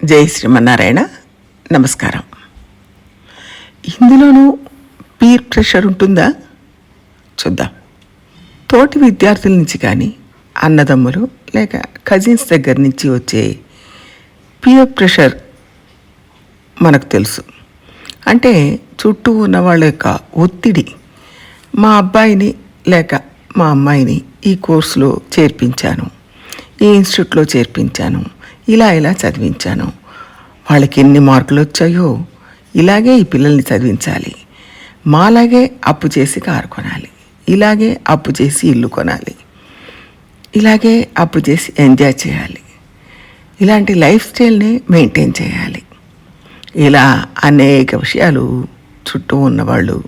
జై శ్రీమన్నారాయణ. నమస్కారం. ఇందులోనూ peer pressure ఉంటుందా? చూద్దాం. తోటి విద్యార్థుల నుంచి కానీ అన్నదమ్ములు లేక కజిన్స్ దగ్గర నుంచి వచ్చే పీర్ ప్రెషర్ మనకు తెలుసు. అంటే చుట్టూ ఉన్న వాళ్ళ యొక్క ఒత్తిడి మా అబ్బాయిని లేక మా అమ్మాయిని ఈ కోర్సులో చేర్పించాను. ఈ ఇన్స్టిట్యూట్లో చేర్పించాను. ఇలా ఇలా చదివించాను? వాళ్ళకి ఎన్ని మార్కులు వచ్చాయో ఇలాగే ఈ పిల్లల్ని చదివించాలి. మాలాగే అప్పు చేసి కారు కొనాలి. ఇలాగే అప్పు చేసి ఇల్లు కొనాలి. ఇలాగే అప్పు చేసి ఎంజాయ్ చేయాలి. ఇలాంటి లైఫ్ స్టైల్ని మెయింటైన్ చేయాలి. ఇలా అనేక విషయాలు చుట్టూ ఉన్నవాళ్ళు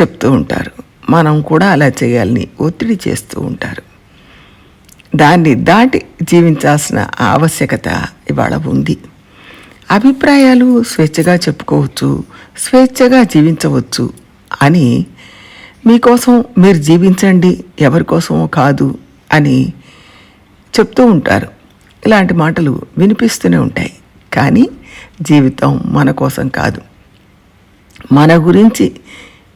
చెప్తూ ఉంటారు. మనం కూడా అలా చేయాలని ఒత్తిడి చేస్తూ ఉంటారు. దాన్ని దాటి జీవించాల్సిన ఆవశ్యకత ఇవాళ ఉంది. అభిప్రాయాలు స్వేచ్ఛగా చెప్పుకోవచ్చు స్వేచ్ఛగా జీవించవచ్చు అని మీకోసం మీరు జీవించండి ఎవరి కోసమో కాదు అని చెప్తూ ఉంటారు. ఇలాంటి మాటలు వినిపిస్తూనే ఉంటాయి. కానీ జీవితం మన కోసం కాదు. మన గురించి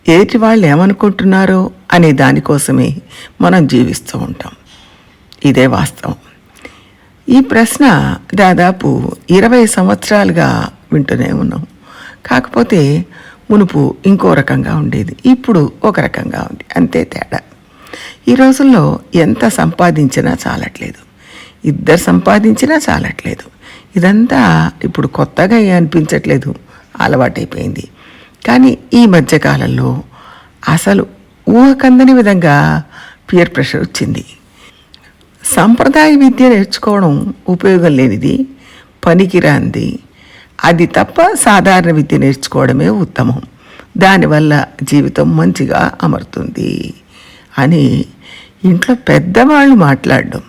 ఎదుటి వాళ్ళు ఏమనుకుంటున్నారో అనే దానికోసమే మనం జీవిస్తూ ఉంటాం. ఇదే వాస్తవం. ఈ ప్రశ్న దాదాపు ఇరవై సంవత్సరాలుగా వింటూనే ఉన్నాం. కాకపోతే మునుపు ఇంకో రకంగా ఉండేది. ఇప్పుడు ఒక రకంగా ఉంది. అంతే తేడా. ఈ రోజుల్లో ఎంత సంపాదించినా చాలట్లేదు. ఇద్దరు సంపాదించినా చాలట్లేదు. ఇదంతా ఇప్పుడు కొత్తగా అనిపించట్లేదు. అలవాటైపోయింది. కానీ ఈ మధ్యకాలంలో అసలు ఊహకందని విధంగా పియర్ ప్రెషర్ వచ్చింది. సాంప్రదాయ విద్య నేర్చుకోవడం ఉపయోగం లేనిది పనికిరాంది అది తప్ప సాధారణ విద్య నేర్చుకోవడమే ఉత్తమం. దానివల్ల జీవితం మంచిగా అమరుతుంది అని ఇంట్లో పెద్దవాళ్ళు మాట్లాడడం.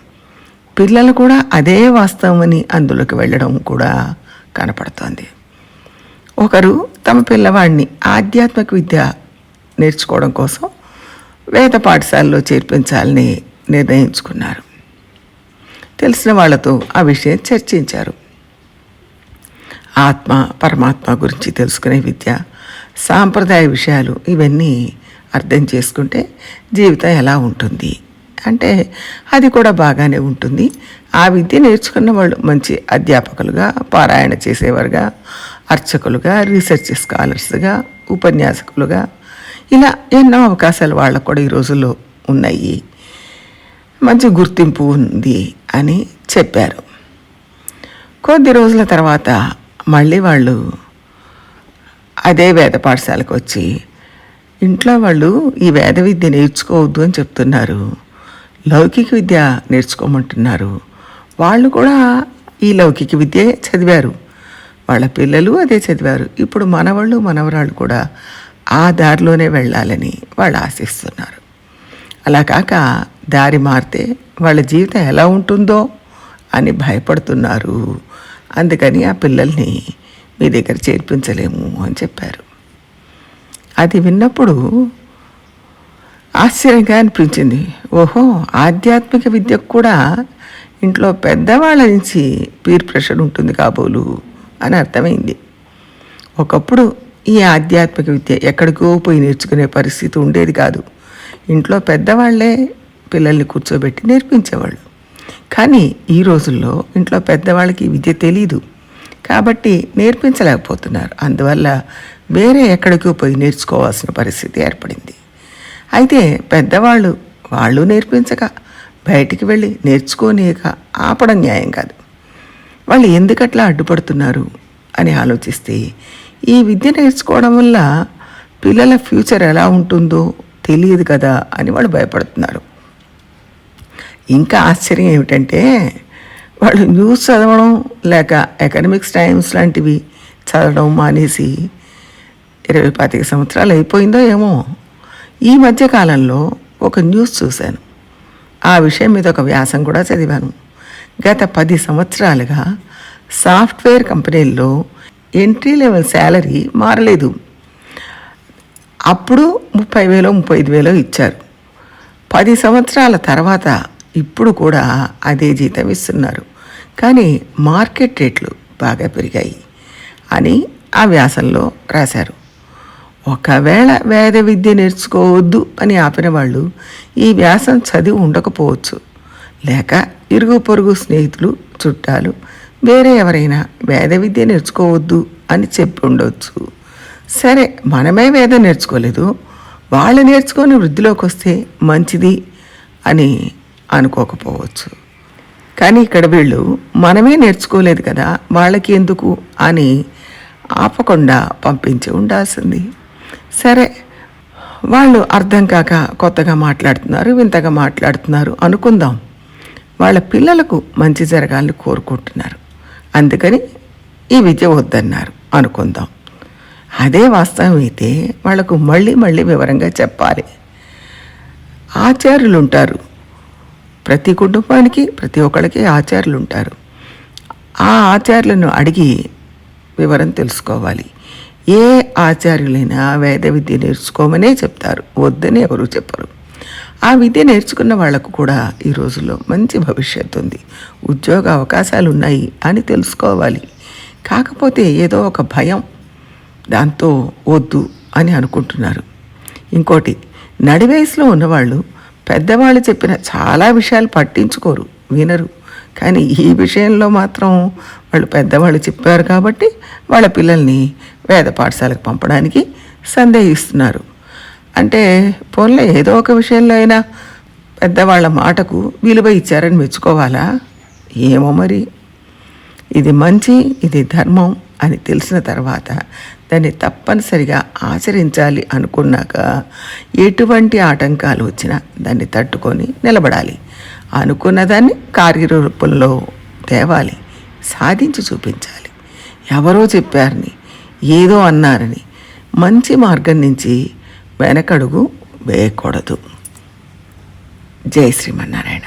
పిల్లలు కూడా అదే వాస్తవమని అందులోకి వెళ్ళడం కూడా కనపడుతోంది. ఒకరు తమ పిల్లవాడిని ఆధ్యాత్మిక విద్య నేర్చుకోవడం కోసం వేద పాఠశాలలో చేర్పించాలని నిర్ణయించుకున్నారు. తెలిసిన వాళ్ళతో ఆ విషయం చర్చించారు. ఆత్మ పరమాత్మ గురించి తెలుసుకునే విద్య సాంప్రదాయ విషయాలు ఇవన్నీ అర్థం చేసుకుంటే జీవితం ఎలా ఉంటుంది? అంటే అది కూడా బాగానే ఉంటుంది. ఆ విద్య నేర్చుకున్న వాళ్ళు మంచి అధ్యాపకులుగా పారాయణ చేసేవారుగా అర్చకులుగా రీసెర్చ్ స్కాలర్స్గా ఉపన్యాసకులుగా ఇలా ఎన్నో అవకాశాలు వాళ్ళకు కూడా ఈ రోజుల్లో ఉన్నాయి. మంచి గుర్తింపు ఉంది అని చెప్పారు. కొద్ది రోజుల తర్వాత మళ్ళీ వాళ్ళు అదే వేద పాఠశాలకు వచ్చి ఇంట్లో వాళ్ళు ఈ వేద విద్య నేర్చుకోవద్దు అని చెప్తున్నారు. లౌకిక విద్య నేర్చుకోమంటున్నారు. వాళ్ళు కూడా ఈ లౌకిక విద్య చదివారు. వాళ్ళ పిల్లలు అదే చదివారు. ఇప్పుడు మనవాళ్ళు మనవరాళ్ళు కూడా ఆ దారిలోనే వెళ్ళాలని వాళ్ళు ఆశిస్తున్నారు. అలా కాక దారి మారితే వాళ్ళ జీవితం ఎలా ఉంటుందో అని భయపడుతున్నారు. అందుకని ఆ పిల్లల్ని మీ దగ్గర చేర్పించలేము అని చెప్పారు. అది విన్నప్పుడు ఆశ్చర్యంగా అనిపించింది. ఓహో ఆధ్యాత్మిక విద్యకు కూడా ఇంట్లో పెద్దవాళ్ళ నుంచి పీర్ ప్రెషర్ ఉంటుంది కాబోలు అని అర్థమైంది. ఒకప్పుడు ఈ ఆధ్యాత్మిక విద్య ఎక్కడికో పోయి నేర్చుకునే పరిస్థితి ఉండేది కాదు. ఇంట్లో పెద్దవాళ్ళే పిల్లల్ని కూర్చోబెట్టి నేర్పించేవాళ్ళు. కానీ ఈ రోజుల్లో ఇంట్లో పెద్దవాళ్ళకి విద్య తెలీదు. కాబట్టి నేర్పించలేకపోతున్నారు. అందువల్ల వేరే ఎక్కడికో పోయి నేర్చుకోవాల్సిన పరిస్థితి ఏర్పడింది. అయితే పెద్దవాళ్ళు వాళ్ళు నేర్పించక బయటికి వెళ్ళి నేర్చుకోనియక ఆపడం న్యాయం కాదు. వాళ్ళు ఎందుకట్లా అడ్డుపడుతున్నారు అని ఆలోచిస్తే ఈ విద్య నేర్చుకోవడం వల్ల పిల్లల ఫ్యూచర్ ఎలా ఉంటుందో తెలియదు కదా అని వాళ్ళు భయపడుతున్నారు. ఇంకా ఆశ్చర్యం ఏమిటంటే వాళ్ళు న్యూస్ చదవడం లేక ఎకనమిక్స్ టైమ్స్ లాంటివి చదవడం మానేసి ఇరవై పాతిక సంవత్సరాలు అయిపోయిందో ఏమో. ఈ మధ్య కాలంలో ఒక న్యూస్ చూశాను. ఆ విషయం మీద ఒక వ్యాసం కూడా చదివాను. గత పది సంవత్సరాలుగా సాఫ్ట్వేర్ కంపెనీల్లో ఎంట్రీ లెవెల్ శాలరీ మారలేదు. అప్పుడు ముప్పై వేలో ముప్పై ఐదు వేలో ఇచ్చారు. పది సంవత్సరాల తర్వాత ఇప్పుడు కూడా అదే జీతం ఇస్తున్నారు. కానీ మార్కెట్ రేట్లు బాగా పెరిగాయి అని ఆ వ్యాసంలో రాశారు. ఒకవేళ వేద విద్య నేర్చుకోవద్దు అని ఆపిన వాళ్ళు ఈ వ్యాసం చదివి ఉండకపోవచ్చు. లేక ఇరుగు పొరుగు స్నేహితులు చుట్టాలు వేరే ఎవరైనా వేద విద్య నేర్చుకోవద్దు అని చెప్పి ఉండవచ్చు సరే మనమే వేదం నేర్చుకోలేదు. వాళ్ళు నేర్చుకొని వృద్ధిలోకి వస్తే మంచిది అని అనుకోకపోవచ్చు. కానీ ఇక్కడ వీళ్ళు మనమే నేర్చుకోలేదు కదా వాళ్ళకి ఎందుకు అని ఆపకుండా పంపించి ఉండాల్సింది. సరే వాళ్ళు అర్థం కాక కొత్తగా మాట్లాడుతున్నారు వింతగా మాట్లాడుతున్నారు అనుకుందాం. వాళ్ళ పిల్లలకు మంచి జరగాలని కోరుకుంటున్నారు. అందుకని ఈ విద్య వద్దన్నారు అనుకుందాం. అదే వాస్తవం అయితే వాళ్ళకు మళ్ళీ మళ్ళీ వివరంగా చెప్పాలి. ఆచార్యులు ఉంటారు ప్రతి కుటుంబానికి ప్రతి ఒక్కరికి ఆచార్యులు ఉంటారు ఆ ఆచార్యులను అడిగి వివరం తెలుసుకోవాలి. ఏ ఆచార్యులైనా వేద విద్య నేర్చుకోమనే చెప్తారు. వద్దని ఎవరు చెప్పరు. ఆ విద్య నేర్చుకున్న వాళ్ళకు కూడా ఈ రోజుల్లో మంచి భవిష్యత్తు ఉంది. ఉద్యోగ అవకాశాలు ఉన్నాయి అని తెలుసుకోవాలి. కాకపోతే ఏదో ఒక భయం దాంతో వద్దు అని అనుకుంటున్నారు. ఇంకోటి నడివయసులో ఉన్నవాళ్ళు పెద్దవాళ్ళు చెప్పిన చాలా విషయాలు పట్టించుకోరు వినరు. కానీ ఈ విషయంలో మాత్రం వాళ్ళు పెద్దవాళ్ళు చెప్పారు కాబట్టి వాళ్ళ పిల్లల్ని వేద పాఠశాలకు పంపడానికి సందేహిస్తున్నారు. అంటే పోన్లే ఏదో ఒక విషయంలో అయినా పెద్దవాళ్ళ మాటకు విలువ ఇచ్చారని మెచ్చుకోవాలా? ఏమో మరి. ఇది మంచి ఇది ధర్మం. అని తెలిసిన తర్వాత దాన్ని తప్పనిసరిగా ఆచరించాలి అనుకున్నాక ఎటువంటి ఆటంకాలు వచ్చినా దాన్ని తట్టుకొని నిలబడాలి. అనుకున్నదాన్ని కార్యరూపంలో తేవాలి సాధించి చూపించాలి. ఎవరో చెప్పారని ఏదో అన్నారని మంచి మార్గం నుంచి వెనకడుగు వేయకూడదు. జై శ్రీమన్నారాయణ.